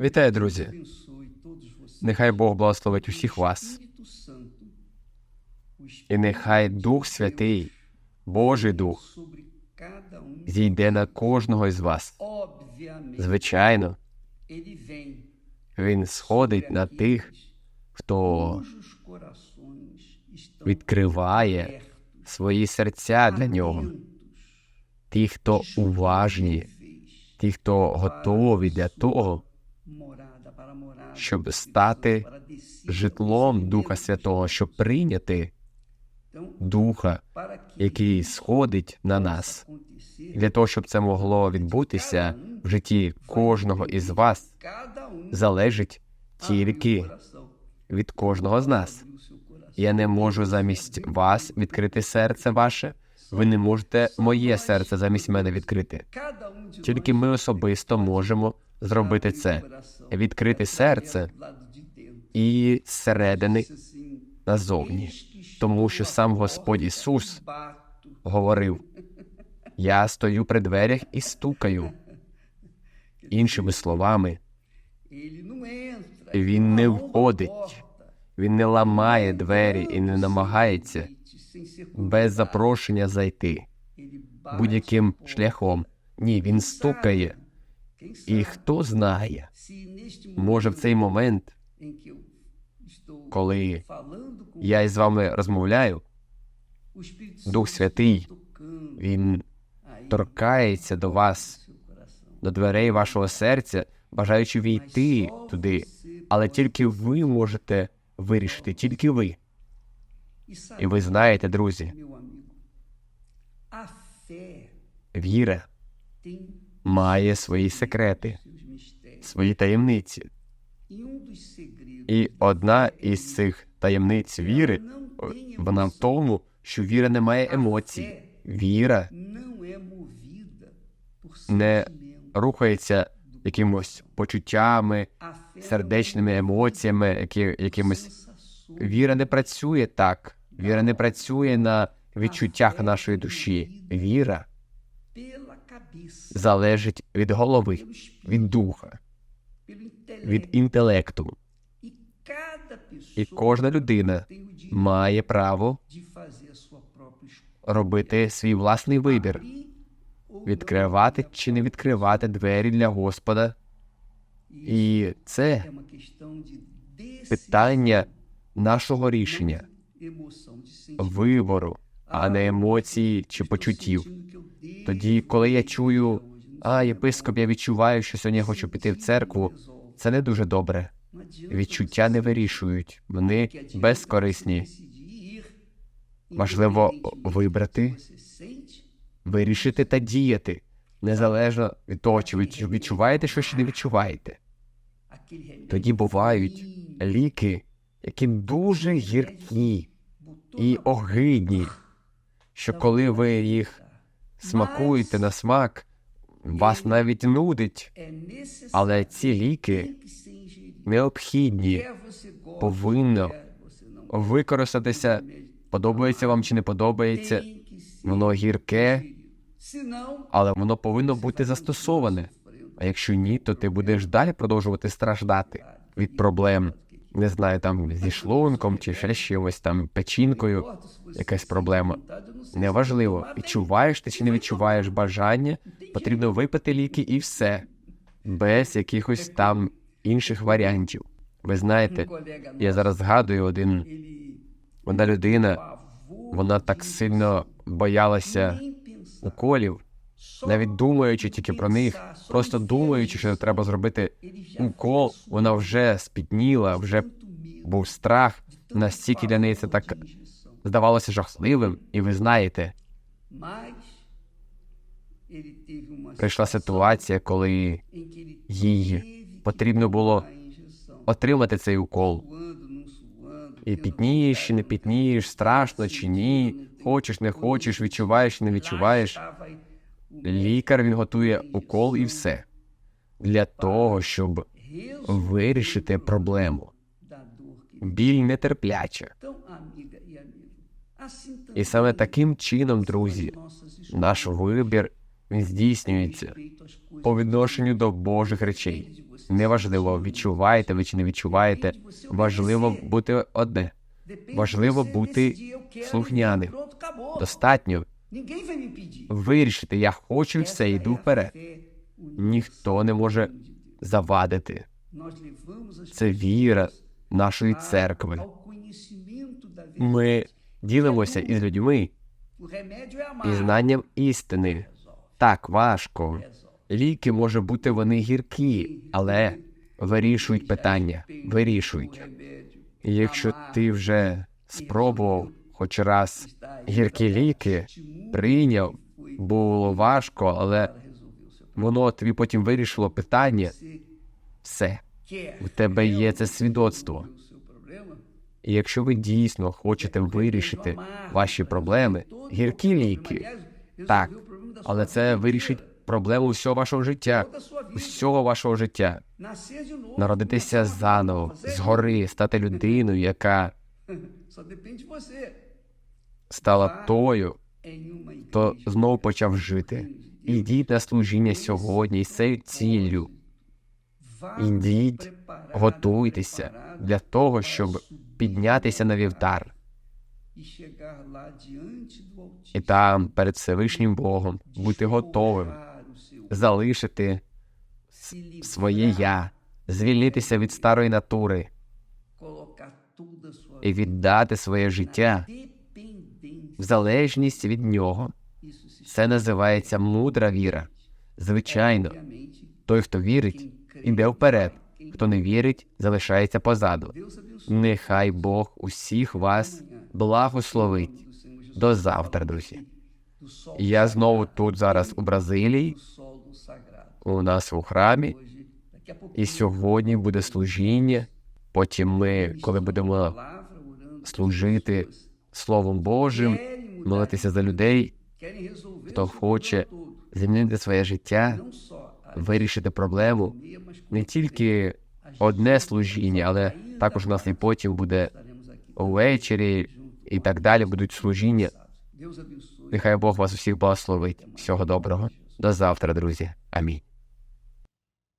Вітаю, друзі. Нехай Бог благословить усіх вас, і нехай Дух Святий, Божий Дух, um. зійде на кожного із вас. Звичайно, Він сходить на тих, хто відкриває свої серця для нього, ті, хто уважні, ті, хто готові для того, щоб стати житлом Духа Святого, щоб прийняти Духа, який сходить на нас. Для того, щоб це могло відбутися в житті кожного із вас, залежить тільки від кожного з нас. Я не можу замість вас відкрити серце ваше. Ви не можете моє серце замість мене відкрити. Тільки ми особисто можемо зробити це, відкрити серце і зсередини назовні. Тому що сам Господь Ісус говорив: Я стою при дверях і стукаю. Іншими словами, Він не входить. він не ламає двері і не намагається без запрошення зайти будь-яким шляхом. Ні, він стукає. І хто знає, може в цей момент, коли я із вами розмовляю, Дух Святий, він торкається до вас, до дверей вашого серця, бажаючи війти туди. Але тільки ви можете вирішити, тільки ви. І ви знаєте, друзі, віра має свої секрети, свої таємниці. І одна із цих таємниць віри вона в тому, що віра не має емоцій. Віра Не рухається якимось почуттями, сердечними емоціями, які, якимось. Віра не працює так. Віра не працює на відчуттях нашої душі. Віра залежить від голови, від духа, від інтелекту. І кожна людина має право робити свій власний вибір, відкривати чи не відкривати двері для Господа. І це питання нашого рішення. Вибору, а не емоції чи почуттів. Тоді, коли я чую, а єпископ, я відчуваю, що сьогодні я хочу піти в церкву, це не дуже добре. Відчуття не вирішують, вони безкорисні. Важливо вибрати, вирішити та діяти, незалежно від того, чи ви відчуваєте що чи не відчуваєте. Тоді бувають ліки, які дуже гіркі і огидні, що коли ви їх смакуєте на смак, вас навіть нудить, але ці ліки необхідні, повинно використатися, подобається вам чи не подобається, воно гірке, але воно повинно бути застосоване. А якщо ні, то ти будеш далі продовжувати страждати від проблем. Не знаю, там зі шлунком чи ще чимось там печінкою, якась проблема. Неважливо, відчуваєш ти чи не відчуваєш бажання, потрібно випити ліки і все, без якихось там інших варіантів. Ви знаєте, я зараз згадую один одна людина, вона так сильно боялася уколів, навіть думаючи тільки про них, просто думаючи, що треба зробити укол, вона вже спітніла, вже був страх. Настільки для неї це так здавалося жахливим, і ви знаєте, прийшла ситуація, коли їй потрібно було отримати цей укол. І пітнієш чи не пітнієш, страшно чи ні, хочеш, не хочеш, відчуваєш, не відчуваєш. Лікар він готує укол і все для того, щоб вирішити проблему. Біль assim І саме таким чином, друзі, наш вибір він здійснюється по відношенню до Божих речей. Неважливо, відчуваєте ви чи не відчуваєте. Важливо бути одне. Важливо бути слухняним. Достатньо Вирішити, я хочу і все, йду вперед. Ніхто не може завадити. Це віра нашої церкви. Ми ділимося із людьми і знанням істини. Так, важко. Ліки може бути вони гіркі, але вирішують питання, вирішують. І якщо ти вже спробував хоч раз гіркі ліки, прийняв, було важко, але воно тобі потім вирішило питання, все, у тебе є це свідоцтво. І якщо ви дійсно хочете вирішити ваші проблеми, гіркі ліки, так, але це вирішить проблему всього вашого життя, усього вашого життя. Народитися заново, згори, стати людиною, яка стала тою, Uma знову почав жити. Ідіть на служіння сьогодні із цією ціллю. Ідіть, готуйтеся для того, щоб піднятися на вівтар і там перед Всевишнім Богом бути готовим, залишити своє я, звільнитися від старої натури і віддати своє життя залежність від нього. Це називається мудра віра. Звичайно, той, хто вірить, іде вперед. Хто не вірить, залишається позаду. Нехай Бог усіх вас благословить. До завтра, друзі. Я знову тут зараз у Бразилії, у нас у храмі, і сьогодні буде служіння. Потім ми, коли будемо служити Словом Божим, молитися за людей, хто хоче змінити своє життя, вирішити проблему, не тільки одне служіння, але також у нас і потім буде увечері і так далі будуть служіння. Нехай Бог вас усіх благословить. Всього доброго. До завтра, друзі. Амінь.